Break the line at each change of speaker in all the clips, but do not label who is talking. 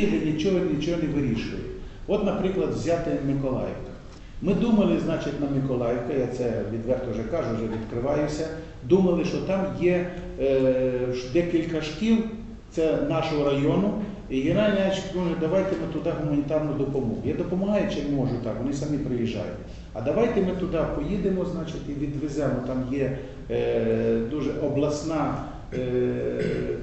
Нічого, нічого не вирішує. От, наприклад, взяти Миколаївка. Ми думали, значить, на Миколаївка, я це відверто вже кажу, вже відкриваюся. Думали, що там є е, декілька шкіл, це нашого району. І Геннадій Леонідович каже, давайте ми туди гуманітарну допомогу. Я допомагаю, чим можу так, вони самі приїжджають. А давайте ми туди поїдемо, значить, і відвеземо. Там є е, дуже обласна е,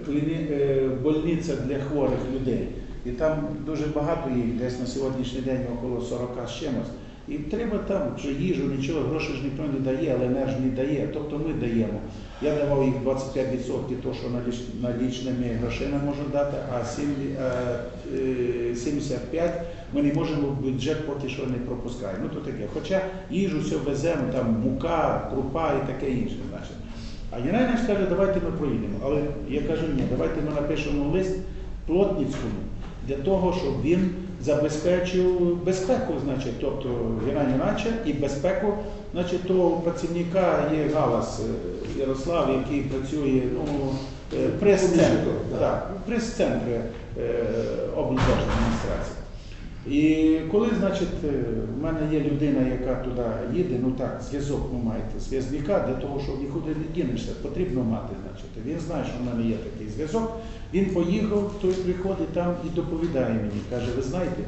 кліні, е, больниця для хворих людей. І там дуже багато їх, десь на сьогоднішній день около 40 з чимось. І треба там вже їжу, нічого, грошей ж ніхто не дає, але не ж не дає. Тобто ми даємо. Я давав їх 25% то, що налічними грошима можу дати, а сім- е, 75 ми не можемо в бюджет поки що не пропускаємо. Ну то таке. Хоча їжу все веземо, там мука, крупа і таке інше. Значить. А наш каже, давайте ми проїдемо. Але я кажу, ні, давайте ми напишемо лист Плотницькому для того, щоб він забезпечив безпеку, значить, тобто Івановича і безпеку, значить, того працівника є Галас е, Ярослав, який працює ну, е, прес-центру,
Да.
прес-центрі е, облдержадміністрації. І коли, значить, е, в мене є людина, яка туди їде, ну так, зв'язок ви маєте, зв'язника, для того, щоб нікуди не дінешся, потрібно мати, значить. Він знає, що в мене є такий зв'язок. Він поїхав, той приходить там і доповідає мені. Каже, ви знаєте,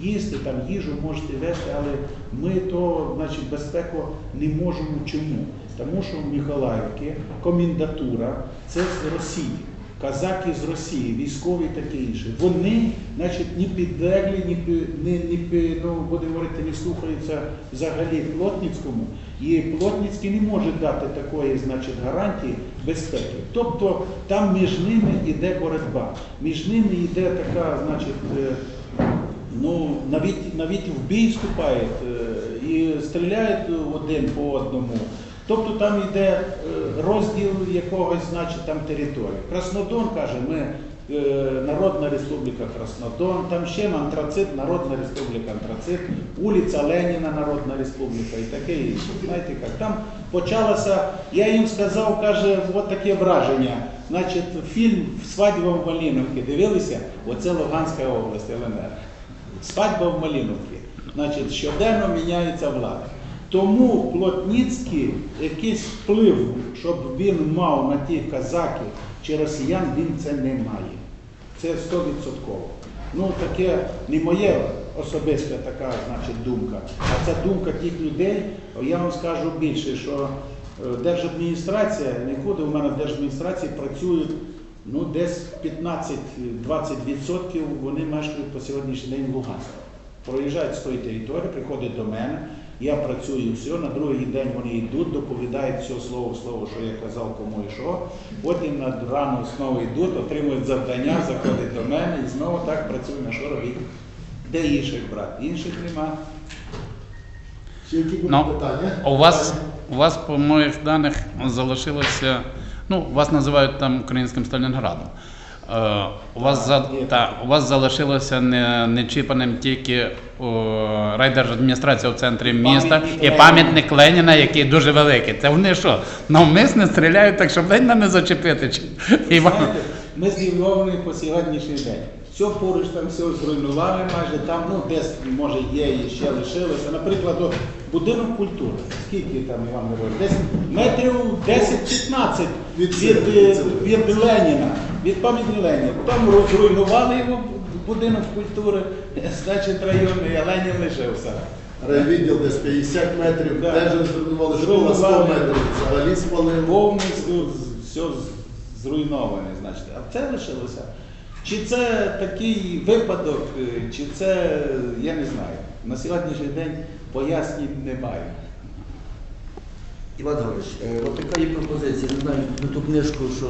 їсти там їжу можете вести, але ми то, значить, безпеку не можемо. Чому? Тому що в Миколаївці комендатура це з Росії. Казаки з Росії, військові таке інше. Вони, значить, ні підлеглі, ні, ні, ні, ну, будемо говорити, не слухаються взагалі Плотницькому. І Плотницький не може дати такої, значить, гарантії безпеки. Тобто там між ними йде боротьба. Між ними йде така, значить, е, ну, навіть, навіть в бій вступають е, і стріляють один по одному. Тобто там йде е, розділ якогось, значить, там території. Краснодон каже, ми е, Народна Республіка Краснодон, там ще Антрацит, Народна Республіка Антрацит, вулиця Леніна, Народна Республіка і таке інше. Знаєте як? Там почалося, я їм сказав, каже, от таке враження. Значить, фільм Свадьба в Маліновці дивилися? Оце Луганська область, ЛНР. Свадьба в Маліновці. Значить, щоденно міняється влада. Тому Плотніцький якийсь вплив, щоб він мав на ті казаки чи росіян, він це не має. Це 100%. Ну, таке не моє особиста така, значить, думка. А це думка тих людей. Я вам скажу більше, що е, держадміністрація, нікуди в мене в держадміністрації працюють ну, десь 15-20% вони мешкають по сьогоднішній день в Луганську. Проїжджають з тої території, приходять до мене, я працюю все, на другий день вони йдуть, доповідають все слово в слово, що я казав, кому і що. Потім на рано знову йдуть, отримують завдання, заходять до мене і знову так працюю на що робити. Де інших брати? Інших нема.
Ще які будуть
Ну,
питання?
У вас, у вас, по моїх даних, залишилося, ну, вас називають там українським Сталінградом. Е, у, вас за, та, у вас залишилося не, нечіпаним тільки о, райдержадміністрація в центрі міста
Пам'ятник
і пам'ятник Леніна, який дуже великий. Це вони що, навмисне стріляють так, щоб Леніна не зачепити?
Знаєте, ми здивовані по сьогоднішній день. Все поруч там все зруйнували майже, там ну, десь може є і ще лишилося. Наприклад, будинок культури. Скільки там Іван Григорович? Десь метрів 10-15
Від
від, від,
від
від Леніна, від пам'ятника Леніна. Там розруйнували його будинок культури, значить районний, а Ленін лишився.
Райвідділ десь 50 метрів,
Да.
теж зруйнували школа 100
Зруйнували.
метрів, взагалі спалили.
повністю все зруйноване, значить. А це лишилося. Чи це такий випадок, е, чи це, я не знаю. На сьогоднішній день пояснень немає.
Іван Гавриш, от така є пропозиція, не знаю, на ту книжку, що